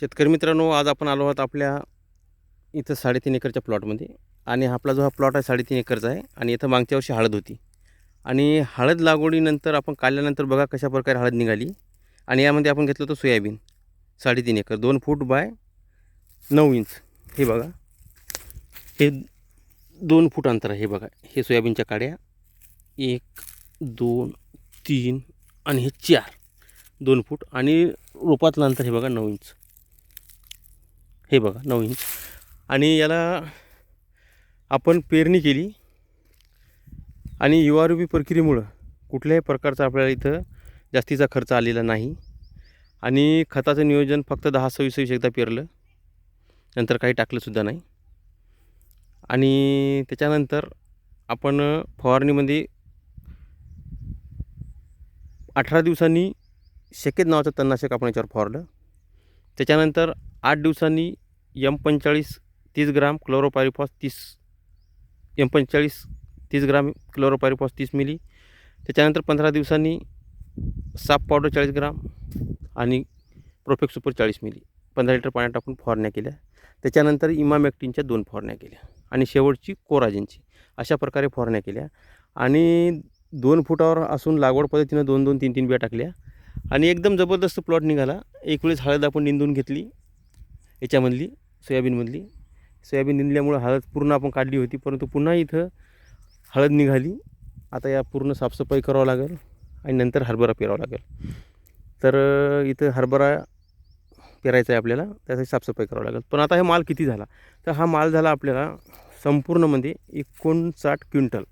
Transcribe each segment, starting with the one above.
शेतकरी मित्रांनो आज आपण आलो आहोत आपल्या इथं साडेतीन एकरच्या प्लॉटमध्ये. आणि आपला जो हा प्लॉट आहे साडेतीन एकरचा आहे आणि इथं मागच्या वर्षी हळद होती. आणि हळद लागवडीनंतर आपण काढल्यानंतर बघा कशा प्रकारे हळद निघाली. आणि यामध्ये आपण घेतलं होतं सोयाबीन साडेतीन एकर दोन फूट बाय नऊ इंच. हे बघा. हे दोन फूट अंतर आहे हे बघा. हे सोयाबीनच्या काड्या. एक दोन तीन आणि हे चार. दोन फूट आणि रोपातलं अंतर हे बघा नऊ इंच. हे बघा नऊ इंच आणि याला आपण पेरणी केली. आणि युवारूपी प्रक्रियेमुळं कुठल्याही प्रकारचा आपल्याला इथं जास्तीचा खर्च आलेला नाही. आणि खताचं नियोजन फक्त दहा सव्वीस सव्वीस एकदा पेरलं. नंतर काही टाकलंसुद्धा नाही. आणि त्याच्यानंतर आपण फवारणीमध्ये अठरा दिवसांनी शक्यत नावाचं तणनाशक आपण याच्यावर फवारलं. त्याच्यानंतर आठ दिवसांनी एम पंचेचाळीस तीस ग्राम क्लोरोपायरिफॉस तीस एम पंचेचाळीस तीस ग्राम क्लोरोपायरिफॉस तीस मिली. त्याच्यानंतर पंधरा दिवसांनी साप पावडर चाळीस ग्राम आणि प्रोफेक्ट सुपर चाळीस मिली. पंधरा लिटर पाण्यात टाकून फवारण्या केल्या. त्याच्यानंतर इमामॅक्टिनच्या दोन फवारण्या केल्या आणि शेवटची कोराजिनची अशा प्रकारे फवारण्या केल्या आणि दोन फुटावर असून लागवड पद्धतीनं दोन दोन तीन तीन बिया टाकल्या आणि एकदम जबरदस्त प्लॉट निघाला. एक वेळेस हळद आपण निंदून घेतली. याच्यामधली सोयाबीनमधली. सोयाबीन निंदल्यामुळं हळद पूर्ण आपण काढली होती परंतु पुन्हा इथं हळद निघाली. आता या पूर्ण साफसफाई करावं लागेल आणि नंतर हरभरा पेरावा लागेल. तर इथं हरभरा पेरायचा आहे आपल्याला त्यासाठी साफसफाई करावं लागेल. पण आता हे माल किती झाला? तर हा माल झाला आपल्याला संपूर्ण म्हणजे एकोणसाठ क्विंटल.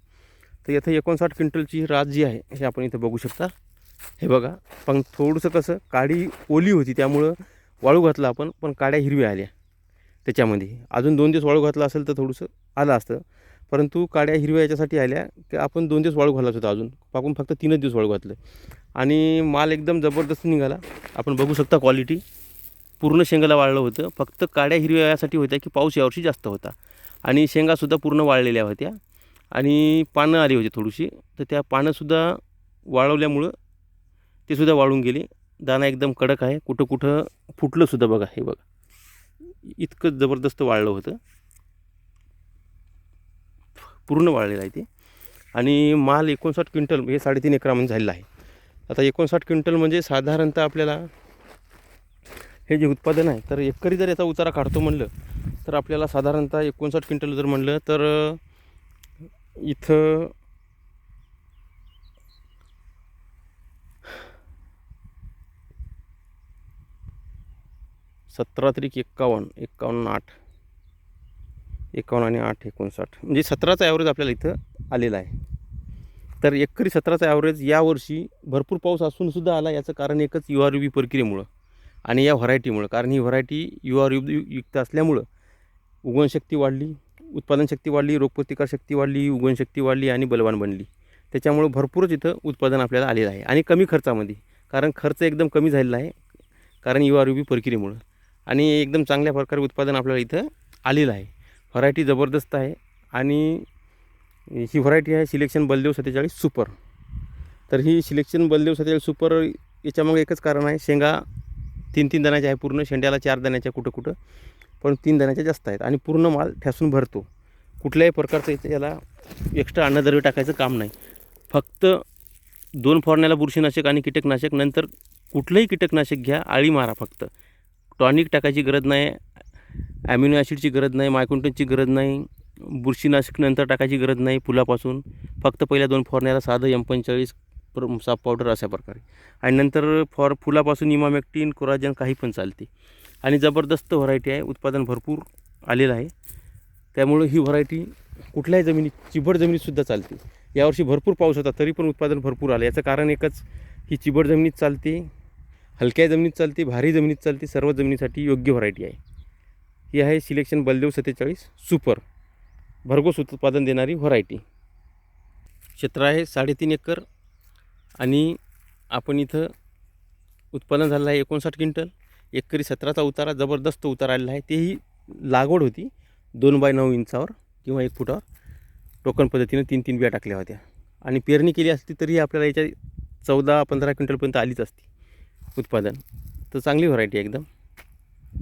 तर इथं एकोणसाठ क्विंटलची रात जी आहे हे आपण इथं बघू शकता. हे बघा पण थोडंसं कसं काळी ओली होती त्यामुळं वाळू घातला आपण पण काड्या हिरव्या आल्या त्याच्यामध्ये. अजून दोन दिवस वाळू घातला असेल तर थोडंसं आलं असतं. परंतु काड्या हिरव्या याच्यासाठी आल्या की आपण दोन दिवस वाळू घालायचं होतं अजून. आपण फक्त तीनच दिवस वाळू घातलं. आणि माल एकदम जबरदस्त निघाला. आपण बघू शकता क्वालिटी पूर्ण शेंगाला वाळलं होतं. फक्त काड्या हिरव्या यासाठी होत्या की पाऊस यावर्षी जास्त होता. आणि शेंगासुद्धा पूर्ण वाळलेल्या होत्या. आणि पानं आली होती थोडीशी. तर त्या पानंसुद्धा वाळवल्यामुळं ते सुद्धा वाळून गेले. दाणा एकदम कडक आहे. कुठं कुठं फुटलंसुद्धा बघा हे बघा. इतकं जबरदस्त वाळलं होतं. पूर्ण वाळलेलं आहे ते. आणि माल एकोणसाठ क्विंटल हे साडेतीन एकरामध्ये झालेलं आहे. आता एकोणसाठ क्विंटल म्हणजे साधारणतः आपल्याला हे जे उत्पादन आहे तर एकरी जर याचा उतारा काढतो म्हणलं तर आपल्याला साधारणतः एकोणसाठ क्विंटल जर म्हणलं तर इथं सतरा त्रिक एक्कावन्न एक्कावन्न आठ. एकावन्न आणि आठ एकोणसाठ. म्हणजे सतराचा ॲव्हरेज आपल्याला इथं आलेला आहे. तर एकरी सतराचा ॲव्हरेज यावर्षी भरपूर पाऊस असूनसुद्धा आला. याचं कारण एकच यू आर बी प्रक्रियेमुळं आणि या व्हरायटीमुळं. कारण ही व्हरायटी यू आर यू युक्त असल्यामुळं उगवणशक्ती वाढली उत्पादन शक्ती वाढली रोगप्रतिकार शक्ती वाढली उगवणशक्ती वाढली आणि बलवान बनली. त्याच्यामुळं भरपूरच इथं उत्पादन आपल्याला आलेलं आहे आणि कमी खर्चामध्ये. कारण खर्च एकदम कमी झालेला आहे. कारण यू आर यू बी प्रक्रियेमुळं. आणि एकदम चांगल्या प्रकारे उत्पादन आपल्याला इथं आलेलं आहे. व्हरायटी जबरदस्त आहे आणि ही व्हरायटी आहे सिलेक्शन बलदेव सत्तेचाळीस सुपर तर ही सिलेक्शन बलदेव सत्तेचाळीस सुपर याच्यामागे एकच कारण आहे शेंगा तीन तीन दाण्याच्या आहे पूर्ण शेंड्याला चार दाण्याच्या कुठं कुठं पण तीन दाण्याच्या जास्त आहेत आणि पूर्ण माल ठ्यासून भरतो. कुठल्याही प्रकारचं इथे याला एक्स्ट्रा अन्नद्रव्य टाकायचं काम नाही. फक्त दोन फवारण्याला बुरशीनाशक आणि कीटकनाशक नंतर कुठलंही कीटकनाशक घ्या आळी मारा फक्त. टॉनिक टाकायची गरज नाही ॲम्युनो ॲसिडची गरज नाही मायकुंटनची गरज नाही बुरशीनाशक नंतर टाकायची गरज नाही फुलापासून. फक्त पहिल्या दोन फवारण्याला साधं एम पंचेचाळीस साफ पावडर अशा प्रकारे. आणि नंतर फॉर फुलापासून इमामॅक्टिन कोराजन काही पण चालते. आणि जबरदस्त व्हरायटी आहे उत्पादन भरपूर आलेलं आहे. त्यामुळं ही व्हरायटी कुठल्याही जमिनीत चिबड जमिनीतसुद्धा चालते. यावर्षी भरपूर पाऊस होता तरी पण उत्पादन भरपूर आलं. याचं कारण एकच ही चिबड जमिनीत चालते हलक्या जमिनीत चालते भारी जमिनीत चालते सर्व जमिनीसाठी योग्य व्हरायटी आहे. ही आहे सिलेक्शन बलदेव सत्तेचाळीस सुपर भरघोस उत्पादन देणारी व्हरायटी क्षेत्र आहे साडेतीन एकर आणि आपण इथं उत्पादन झालेलं आहे एकोणसाठ क्विंटल. एकरी सतराचा उतारा जबरदस्त उतारा आलेला आहे. तेही लागवड होती दोन बाय नऊ इंचावर किंवा एक फुटावर. टोकन पद्धतीनं तीन तीन बिया टाकल्या होत्या. आणि पेरणी केली असती तरी आपल्याला याच्या चौदा पंधरा क्विंटलपर्यंत आलीच असती. उत्पादन. तर चांगली व्हरायटी आहे एकदम.